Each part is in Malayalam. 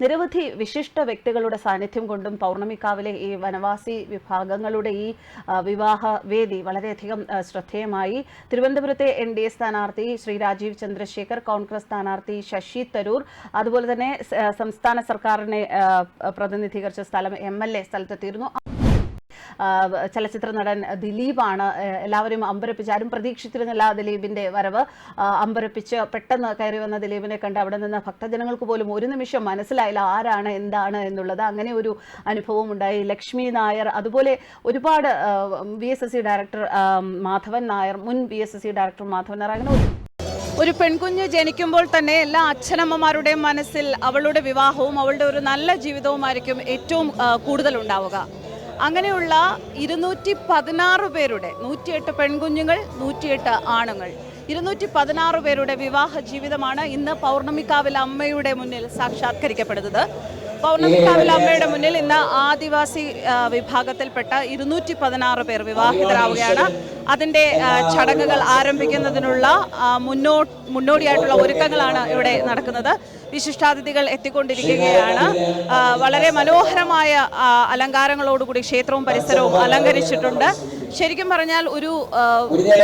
നിരവധി വിശിഷ്ട വ്യക്തികളുടെ സാന്നിധ്യം കൊണ്ടും പൗർണമിക്കാവിലെ ഈ വനവാസി വിഭാഗങ്ങളുടെ ഈ വിവാഹ വേദി വളരെയധികം ശ്രദ്ധേയമായി. തിരുവനന്തപുരത്തെ എൻ ഡി എ സ്ഥാനാർത്ഥി ശ്രീ രാജീവ് ചന്ദ്രശേഖർ കോൺഗ്രസ് സ്ഥാനാർത്ഥി ശശി തരൂർ അതുപോലെ തന്നെ സംസ്ഥാന സർക്കാരിനെ പ്രതിനിധീകരിച്ച സ്ഥലം എം എൽ എ സ്ഥലത്തെത്തിയിരുന്നു. ചലച്ചിത്ര നടൻ ദിലീപാണ് എല്ലാവരും അമ്പരപ്പിച്ച് ആരും പ്രതീക്ഷിച്ചിരുന്നില്ല ദിലീപിന്റെ വരവ്. അമ്പരപ്പിച്ച് പെട്ടെന്ന് കയറി വന്ന ദിലീപിനെ കണ്ട് അവിടെ നിന്ന് ഭക്തജനങ്ങൾക്ക് പോലും ഒരു നിമിഷം മനസ്സിലായില്ല ആരാണ് എന്താണ് എന്നുള്ളത്. അങ്ങനെ ഒരു അനുഭവം ഉണ്ടായി. ലക്ഷ്മി നായർ അതുപോലെ ഒരുപാട് V S S C director Madhavan Nair മുൻ V S S C director Madhavan Nair അങ്ങനെ ഒരു പെൺകുഞ്ഞ് ജനിക്കുമ്പോൾ തന്നെ എല്ലാ അച്ഛനമ്മമാരുടെയും മനസ്സിൽ അവളുടെ വിവാഹവും അവളുടെ ഒരു നല്ല ജീവിതവുമായിരിക്കും ഏറ്റവും കൂടുതൽ ഉണ്ടാവുക. അങ്ങനെയുള്ള ഇരുന്നൂറ്റി പതിനാറ് പേരുടെ നൂറ്റിയെട്ട് പെൺകുഞ്ഞുങ്ങൾ നൂറ്റിയെട്ട് ആണുങ്ങൾ. ഇരുന്നൂറ്റി പതിനാറ് പേരുടെ വിവാഹ ജീവിതമാണ് ഇന്ന് പൗർണമിക്കാവിൽ അമ്മയുടെ മുന്നിൽ സാക്ഷാത്കരിക്കപ്പെടുന്നത്. പൗർണമിക്കാവിൽ അമ്മയുടെ മുന്നിൽ ഇന്ന് ആദിവാസി വിഭാഗത്തിൽപ്പെട്ട ഇരുന്നൂറ്റി പതിനാറ് പേർ വിവാഹിതരാവുകയാണ്. അതിന്റെ ആ, ചടങ്ങുകൾ ആരംഭിക്കുന്നതിനുള്ള മുന്നോ മുന്നോടിയായിട്ടുള്ള ഒരുക്കങ്ങളാണ് ഇവിടെ നടക്കുന്നത്. വിശിഷ്ടാതിഥികൾ എത്തിക്കൊണ്ടിരിക്കുകയാണ്. വളരെ മനോഹരമായ അലങ്കാരങ്ങളോടുകൂടി ക്ഷേത്രവും പരിസരവും അലങ്കരിച്ചിട്ടുണ്ട്. ശരിക്കും പറഞ്ഞാൽ ഒരു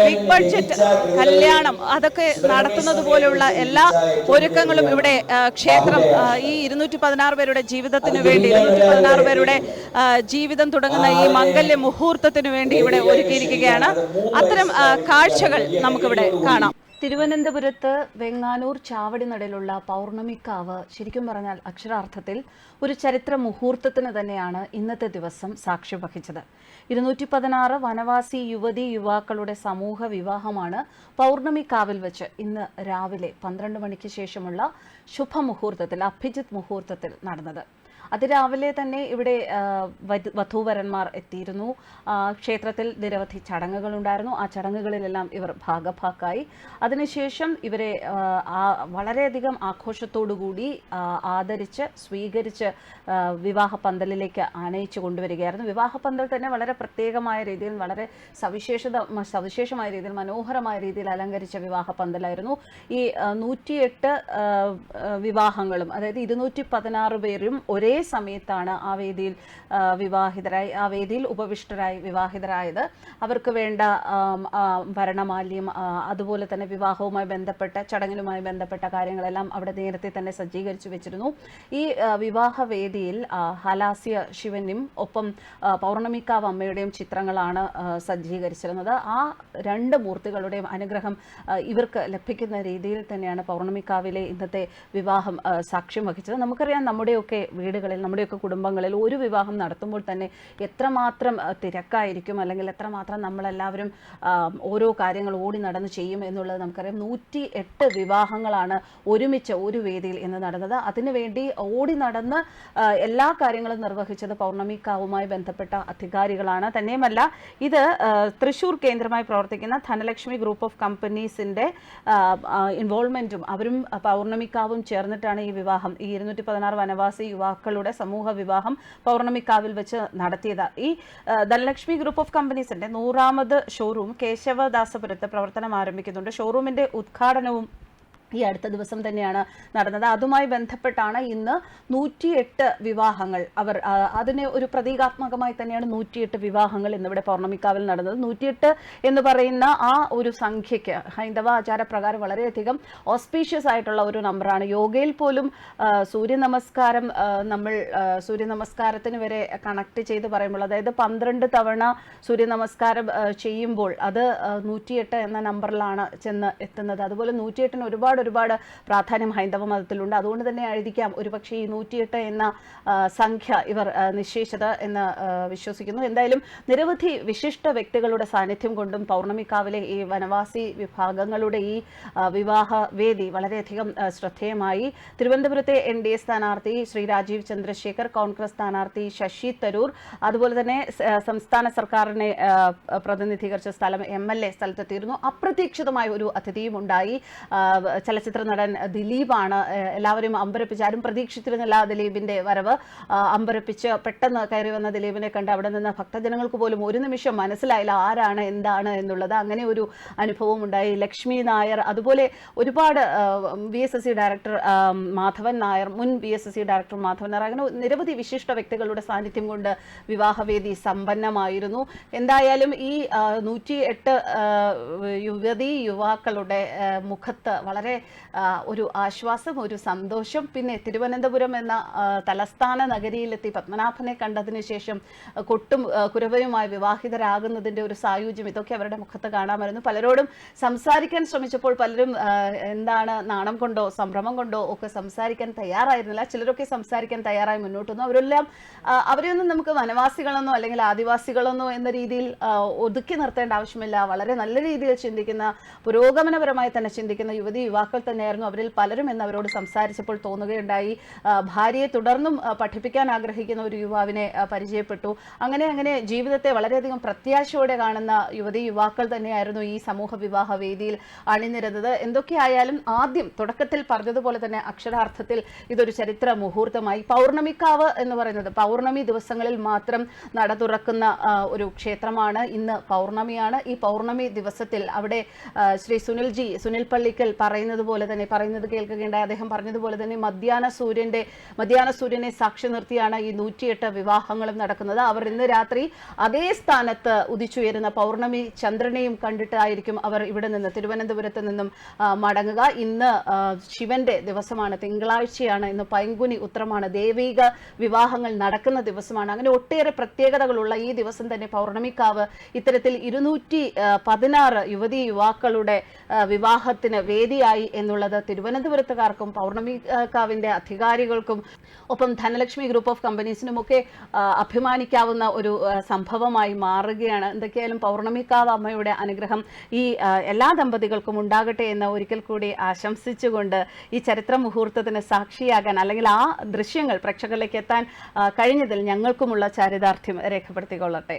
ബിഗ് ബഡ്ജറ്റ് കല്യാണം അതൊക്കെ നടത്തുന്നത് പോലെയുള്ള എല്ലാ ഒരുക്കങ്ങളും ഇവിടെ ക്ഷേത്രം ഈ ഇരുന്നൂറ്റി പതിനാറ് പേരുടെ ജീവിതത്തിന് വേണ്ടി ഇരുന്നൂറ്റി പതിനാറ് പേരുടെ ജീവിതം തുടങ്ങുന്ന ഈ മംഗല്യ മുഹൂർത്തത്തിന് വേണ്ടി ഇവിടെ ഒരുക്കിയിരിക്കുകയാണ്. അത്തരം കാഴ്ചകൾ നമുക്കിവിടെ കാണാം. തിരുവനന്തപുരത്ത് വെങ്ങാനൂർ ചാവടിനടയിലുള്ള പൗർണമിക്കാവ് ശരിക്കും പറഞ്ഞാൽ അക്ഷരാർത്ഥത്തിൽ ഒരു ചരിത്ര മുഹൂർത്തത്തിന് തന്നെയാണ് ഇന്നത്തെ ദിവസം സാക്ഷ്യം വഹിച്ചത്. ഇരുന്നൂറ്റി പതിനാറ് വനവാസി യുവതി യുവാക്കളുടെ സമൂഹ വിവാഹമാണ് പൗർണമിക്കാവിൽ വെച്ച് ഇന്ന് രാവിലെ പന്ത്രണ്ട് മണിക്ക് ശേഷമുള്ള ശുഭമുഹൂർത്തത്തിൽ അഭിജിത് മുഹൂർത്തത്തിൽ നടന്നത്. അതിരാവിലെ തന്നെ ഇവിടെ വധൂവരന്മാർ എത്തിയിരുന്നു. ക്ഷേത്രത്തിൽ നിരവധി ചടങ്ങുകൾ ഉണ്ടായിരുന്നു ആ ചടങ്ങുകളിലെല്ലാം ഇവർ ഭാഗഭാക്കായി. അതിനുശേഷം ഇവരെ വളരെയധികം ആഘോഷത്തോടുകൂടി ആദരിച്ച് സ്വീകരിച്ച് വിവാഹ പന്തലിലേക്ക് ആനയിച്ചു കൊണ്ടുവരികയായിരുന്നു. വിവാഹ പന്തൽ തന്നെ വളരെ പ്രത്യേകമായ രീതിയിൽ വളരെ സവിശേഷത സവിശേഷമായ രീതിയിൽ മനോഹരമായ രീതിയിൽ അലങ്കരിച്ച വിവാഹ പന്തലായിരുന്നു. ഈ നൂറ്റിയെട്ട് വിവാഹങ്ങളും അതായത് ഇരുന്നൂറ്റി പതിനാറ് പേരും ഒരേ സമയത്താണ് ആ വേദിയിൽ വിവാഹിതരായി ആ വേദിയിൽ ഉപവിഷ്ടരായി വിവാഹിതരായത്. അവർക്ക് വേണ്ട ഭരണമാല്യം അതുപോലെ തന്നെ വിവാഹവുമായി ബന്ധപ്പെട്ട ചടങ്ങിലുമായി ബന്ധപ്പെട്ട കാര്യങ്ങളെല്ലാം അവിടെ നേരത്തെ തന്നെ സജ്ജീകരിച്ചു വെച്ചിരുന്നു. ഈ വിവാഹ വേദിയിൽ ഹലാസ്യ ശിവനും ഒപ്പം പൗർണമിക്കാവ് അമ്മയുടെയും ചിത്രങ്ങളാണ് സജ്ജീകരിച്ചിരുന്നത്. ആ രണ്ട് മൂർത്തികളുടെയും അനുഗ്രഹം ഇവർക്ക് ലഭിക്കുന്ന രീതിയിൽ തന്നെയാണ് പൗർണമിക്കാവിലെ ഇന്നത്തെ വിവാഹം സാക്ഷ്യം വഹിച്ചത്. നമുക്കറിയാം നമ്മുടെയൊക്കെ വീടുകളിൽ നമ്മുടെയൊക്കെ കുടുംബങ്ങളിൽ ഒരു വിവാഹം നടത്തുമ്പോൾ തന്നെ എത്രമാത്രം തിരക്കായിരിക്കും അല്ലെങ്കിൽ എത്രമാത്രം നമ്മളെല്ലാവരും ഓരോ കാര്യങ്ങൾ ഓടി നടന്ന് ചെയ്യും എന്നുള്ളത് നമുക്കറിയാം. നൂറ്റി എട്ട് വിവാഹങ്ങളാണ് ഒരുമിച്ച് ഒരു വേദിയിൽ ഇന്ന് നടന്നത്. അതിനുവേണ്ടി ഓടി നടന്ന് എല്ലാ കാര്യങ്ങളും നിർവഹിച്ചത് പൗർണമിക്കാവുമായി ബന്ധപ്പെട്ട അധികാരികളാണ്. തന്നെയുമല്ല ഇത് തൃശൂർ കേന്ദ്രമായി പ്രവർത്തിക്കുന്ന ധനലക്ഷ്മി ഗ്രൂപ്പ് ഓഫ് കമ്പനീസിന്റെ ഇൻവോൾവ്മെന്റും അവരും പൗർണമിക്കാവും ചേർന്നിട്ടാണ് ഈ വിവാഹം. ഈ ഇരുന്നൂറ്റി പതിനാറ് വനവാസി യുവാക്കളുടെ സമൂഹ വിവാഹം പൗർണമിക്കാവിൽ വെച്ച് നടത്തിയത്. ഈ ധനലക്ഷ്മി ഗ്രൂപ്പ് ഓഫ് കമ്പനീസിന്റെ നൂറാമത് ഷോറൂം കേശവദാസപുരത്ത് പ്രവർത്തനം ആരംഭിക്കുന്നുണ്ട്. ഷോറൂമിന്റെ ഉദ്ഘാടനവും ഈ അടുത്ത ദിവസം തന്നെയാണ് നടന്നത്. അതുമായി ബന്ധപ്പെട്ടാണ് ഇന്ന് നൂറ്റിയെട്ട് വിവാഹങ്ങൾ അവർ അതിനെ ഒരു പ്രതീകാത്മകമായി തന്നെയാണ് നൂറ്റിയെട്ട് വിവാഹങ്ങൾ ഇന്നിവിടെ പൗർണമിക്കാവിൽ നടന്നത്. നൂറ്റിയെട്ട് എന്ന് പറയുന്ന ആ ഒരു സംഖ്യയ്ക്ക് ഹൈന്ദവ ആചാരപ്രകാരം വളരെയധികം ഓസ്പീഷ്യസ് ആയിട്ടുള്ള ഒരു നമ്പറാണ്. യോഗയിൽ പോലും സൂര്യ നമസ്കാരം നമ്മൾ സൂര്യ നമസ്കാരത്തിന് വരെ കണക്ട് ചെയ്ത് പറയുമ്പോൾ അതായത് പന്ത്രണ്ട് തവണ സൂര്യ നമസ്കാരം ചെയ്യുമ്പോൾ അത് നൂറ്റിയെട്ട് എന്ന നമ്പറിലാണ് ചെന്ന് എത്തുന്നത്. അതുപോലെ നൂറ്റിയെട്ടിന് ഒരുപാട് ഒരുപാട് പ്രാധാന്യം ഹൈന്ദവ മതത്തിലുണ്ട്. അതുകൊണ്ട് തന്നെ ആയിരിക്കാം ഒരുപക്ഷെ ഈ നൂറ്റിയെട്ട് എന്ന സംഖ്യ ഇവർ നിശ്ചയിച്ചത് എന്ന് വിശ്വസിക്കുന്നു. എന്തായാലും നിരവധി വിശിഷ്ട വ്യക്തികളുടെ സാന്നിധ്യം കൊണ്ടും പൗർണമിക്കാവിലെ ഈ വനവാസി വിഭാഗങ്ങളുടെ ഈ വിവാഹ വേദി വളരെയധികം ശ്രദ്ധേയമായി. തിരുവനന്തപുരത്തെ എൻ ഡി എ സ്ഥാനാർത്ഥി ശ്രീ രാജീവ് ചന്ദ്രശേഖർ കോൺഗ്രസ് സ്ഥാനാർത്ഥി ശശി തരൂർ അതുപോലെ തന്നെ സംസ്ഥാന സർക്കാരിനെ പ്രതിനിധീകരിച്ച സ്ഥലം എം എൽ എ സ്ഥലത്തെത്തിയിരുന്നു. അപ്രതീക്ഷിതമായ ഒരു അതിഥിയും ഉണ്ടായി ചലച്ചിത്ര നടൻ ദിലീപാണ് എല്ലാവരും അമ്പരപ്പിച്ച് ആരും പ്രതീക്ഷിച്ചിരുന്നില്ല ദിലീപിന്റെ വരവ്. അമ്പരപ്പിച്ച് പെട്ടെന്ന് കയറി വന്ന ദിലീപിനെ കണ്ട് അവിടെ നിന്ന് ഭക്തജനങ്ങൾക്ക് പോലും ഒരു നിമിഷം മനസ്സിലായില്ല ആരാണ് എന്താണ് എന്നുള്ളത്. അങ്ങനെ ഒരു അനുഭവം ഉണ്ടായി. ലക്ഷ്മി നായർ അതുപോലെ ഒരുപാട് V S S C director Madhavan Nair മുൻ V S S C director Madhavan Nair അങ്ങനെ നിരവധി വിശിഷ്ട വ്യക്തികളുടെ സാന്നിധ്യം കൊണ്ട് വിവാഹവേദി സമ്പന്നമായിരുന്നു. എന്തായാലും ഈ നൂറ്റി എട്ട് യുവതി യുവാക്കളുടെ മുഖത്ത് വളരെ ഒരു ആശ്വാസം ഒരു സന്തോഷം. പിന്നെ തിരുവനന്തപുരം എന്ന തലസ്ഥാന നഗരിയിലെത്തി പത്മനാഭനെ കണ്ടതിന് ശേഷം കൊട്ടും കുരവയുമായി വിവാഹിതരാകുന്നതിന്റെ ഒരു സായുജ്യം ഇതൊക്കെ അവരുടെ മുഖത്ത് കാണാമായിരുന്നു. പലരോടും സംസാരിക്കാൻ ശ്രമിച്ചപ്പോൾ പലരും എന്താണ് നാണം കൊണ്ടോ സംഭ്രമം കൊണ്ടോ ഒക്കെ സംസാരിക്കാൻ തയ്യാറായിരുന്നില്ല. ചിലരൊക്കെ സംസാരിക്കാൻ തയ്യാറായി മുന്നോട്ട് വന്നു. അവരെല്ലാം അവരെയൊന്നും നമുക്ക് വനവാസികളെന്നോ അല്ലെങ്കിൽ ആദിവാസികളെന്നോ എന്ന രീതിയിൽ ഒതുക്കി നിർത്തേണ്ട ആവശ്യമില്ല. വളരെ നല്ല രീതിയിൽ ചിന്തിക്കുന്ന പുരോഗമനപരമായി തന്നെ ചിന്തിക്കുന്ന യുവതി യുവാക്കൾ തന്നെയായിരുന്നു അവരിൽ പലരും എന്ന് അവരോട് സംസാരിച്ചപ്പോൾ തോന്നുകയുണ്ടായി. ഭാര്യയെ തുടർന്നും പഠിപ്പിക്കാൻ ആഗ്രഹിക്കുന്ന ഒരു യുവാവിനെ പരിചയപ്പെട്ടു. അങ്ങനെ അങ്ങനെ ജീവിതത്തെ വളരെയധികം പ്രത്യാശയോടെ കാണുന്ന യുവതി യുവാക്കൾ തന്നെയായിരുന്നു ഈ സമൂഹ വിവാഹ വേദിയിൽ അണിനിരുന്നത്. എന്തൊക്കെയായാലും ആദ്യം തുടക്കത്തിൽ പറഞ്ഞതുപോലെ തന്നെ അക്ഷരാർത്ഥത്തിൽ ഇതൊരു ചരിത്ര മുഹൂർത്തമായി. പൗർണമിക്കാവ് എന്ന് പറയുന്നത് പൗർണമി ദിവസങ്ങളിൽ മാത്രം നട തുറക്കുന്ന ഒരു ക്ഷേത്രമാണ്. ഇന്ന് പൗർണമിയാണ്. ഈ പൗർണമി ദിവസത്തിൽ അവിടെ ശ്രീ സുനിൽജി സുനിൽ പള്ളിക്കൽ പറയുന്നത് പോലെ തന്നെ പറയുന്നത് കേൾക്കുകയുണ്ടായി. അദ്ദേഹം പറഞ്ഞതുപോലെ തന്നെ മധ്യാന സൂര്യന്റെ മധ്യാന സൂര്യനെ സാക്ഷി നിർത്തിയാണ് ഈ നൂറ്റിയെട്ട് വിവാഹങ്ങളും നടക്കുന്നത്. അവർ ഇന്ന് രാത്രി അതേ സ്ഥാനത്ത് ഉദിച്ചുയരുന്ന പൗർണമി ചന്ദ്രനെയും കണ്ടിട്ടായിരിക്കും അവർ ഇവിടെ നിന്ന് തിരുവനന്തപുരത്ത് നിന്നും മടങ്ങുക. ഇന്ന് ശിവന്റെ ദിവസമാണ് തിങ്കളാഴ്ചയാണ്. ഇന്ന് പൈങ്കുനി ഉത്രമാണ് ദൈവിക വിവാഹങ്ങൾ നടക്കുന്ന ദിവസമാണ്. അങ്ങനെ ഒട്ടേറെ പ്രത്യേകതകളുള്ള ഈ ദിവസം തന്നെ പൗർണമിക്കാവ് ഇത്തരത്തിൽ ഇരുന്നൂറ്റി പതിനാറ് യുവതി യുവാക്കളുടെ വിവാഹത്തിന് വേദിയായി എന്നുള്ളത് തിരുവനന്തപുരത്തുകാർക്കും പൗർണമി അധികാരികൾക്കും ഒപ്പം ധനലക്ഷ്മി ഗ്രൂപ്പ് ഓഫ് കമ്പനീസിനുമൊക്കെ അഭിമാനിക്കാവുന്ന ഒരു സംഭവമായി മാറുകയാണ്. എന്തൊക്കെയായാലും പൗർണമിക്കാവ് അമ്മയുടെ അനുഗ്രഹം ഈ എല്ലാ ദമ്പതികൾക്കും ഉണ്ടാകട്ടെ എന്ന് ഒരിക്കൽ കൂടി ആശംസിച്ചുകൊണ്ട് ഈ ചരിത്ര മുഹൂർത്തത്തിന് സാക്ഷിയാകാൻ അല്ലെങ്കിൽ ആ ദൃശ്യങ്ങൾ പ്രേക്ഷകരിലേക്ക് എത്താൻ കഴിഞ്ഞതിൽ ഞങ്ങൾക്കുമുള്ള ചാരിതാർത്ഥ്യം രേഖപ്പെടുത്തിക്കൊള്ളട്ടെ.